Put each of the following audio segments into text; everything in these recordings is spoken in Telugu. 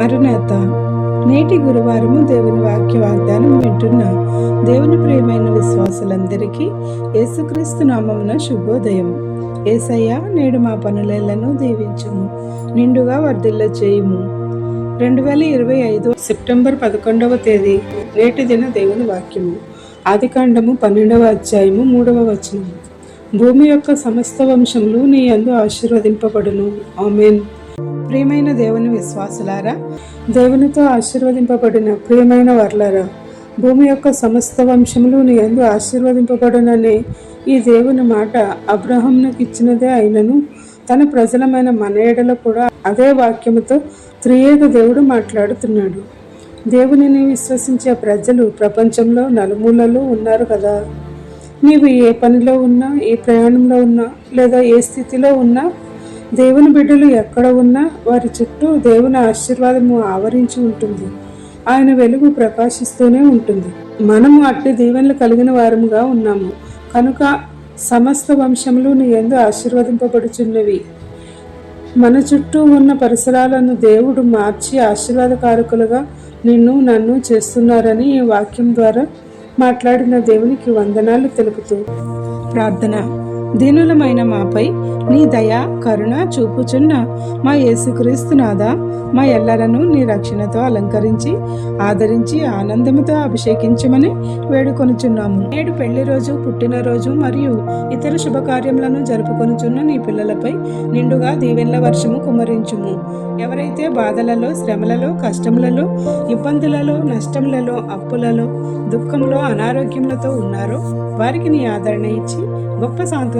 మరునాత నేటి గురువారము దేవుని వాక్య వాగ్దానం వింటున్న. దేవుని ప్రియమైన విశ్వాసులందరికీ యేసుక్రీస్తు నామమున శుభోదయం. ఏసయ్య నేడు మా పనులను దీవించుము నిండుగా వర్ధిల్ల చేయుము. రెండు వేల ఇరవై ఐదు సెప్టెంబర్ పదకొండవ తేదీ నేటి దిన దేవుని వాక్యము. ఆదికాండము పన్నెండవ అధ్యాయము మూడవ వచనము. భూమి యొక్క సమస్త వంశములు నీ అందు ఆశీర్వదింపబడును. ఆమెన్. ప్రియమైన దేవుని విశ్వాసులారా దేవునితో ఆశీర్వదింపబడిన ప్రియమైన వర్లారా భూమి యొక్క సమస్త వంశములు నీ ఎందు ఆశీర్వదింపబడునని ఈ దేవుని మాట అబ్రహంకు ఇచ్చినదే అయినను తన ప్రజలమైన మన ఎడల కూడా అదే వాక్యముతో త్రియేక దేవుడు మాట్లాడుతున్నాడు. దేవునిని విశ్వసించే ప్రజలు ప్రపంచంలో నలుమూలలో ఉన్నారు కదా. నీవు ఏ పనిలో ఉన్నా ఏ ప్రయాణంలో ఉన్నా లేదా ఏ స్థితిలో ఉన్నా దేవుని బిడ్డలు ఎక్కడ ఉన్నా వారి చుట్టూ దేవుని ఆశీర్వాదము ఆవరించి ఉంటుంది. ఆయన వెలుగు ప్రకాశిస్తూనే ఉంటుంది. మనము అట్టి దీవెనలు కలిగిన వారముగా ఉన్నాము. కనుక సమస్త వంశములు నీ ఎందు ఆశీర్వదింపబడుచున్నవి. మన చుట్టూ ఉన్న పరిసరాలను దేవుడు మార్చి ఆశీర్వాదకారకులుగా నిన్ను నన్ను చేస్తున్నారని ఈ వాక్యం ద్వారా మాట్లాడిన దేవునికి వందనాలు తెలుపుతూ ప్రార్థన. దీనులమైన మాపై నీ దయ కరుణ చూపుచున్న మా యేసుక్రీస్తునాథ మా ఎల్లరను నీ రక్షణతో అలంకరించి ఆదరించి ఆనందముతో అభిషేకించమని వేడుకొనుచున్నాము. నేడు పెళ్ళి రోజు పుట్టినరోజు మరియు ఇతర శుభకార్యములను జరుపుకొనుచున్న నీ పిల్లలపై నిండుగా దీవెన్ల వర్షము కుమరించుము ఎవరైతే బాధలలో శ్రమలలో కష్టములలో ఇబ్బందులలో నష్టములలో అప్పులలో దుఃఖంలో అనారోగ్యములతో ఉన్నారో వారికి నీ ఆదరణ ఇచ్చి గొప్ప సాంత్వన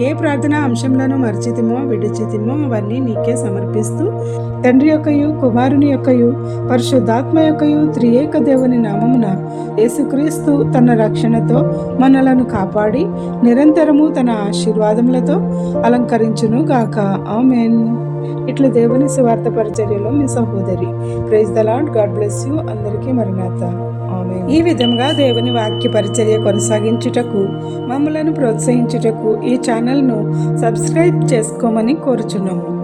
ఏ ప్రార్థన అంశంలోనూ మర్చితిమో విడిచితిమో అవన్నీ నీకే సమర్పిస్తూ తండ్రి యొక్కయు కుమారుని యొక్కయు పరిశుద్ధాత్మ యొక్కయు త్రియేక దేవుని నామమున యేసుక్రీస్తు తన రక్షణతో మనలను కాపాడి నిరంతరము తన ఆశీర్వాదములతో అలంకరించును గాక ఆమెన్. ఇట్లా దేవుని సువార్త పరిచర్యలో మీ సహోదరి. Praise the Lord God bless you అందరికీ మరణాత ఈ విధంగా దేవుని వాక్య పరిచర్య కొనసాగించుటకు మమ్మలను ప్రోత్సహించుటకు ఈ ఛానల్ను సబ్స్క్రైబ్ చేసుకోమని కోరుచున్నాము.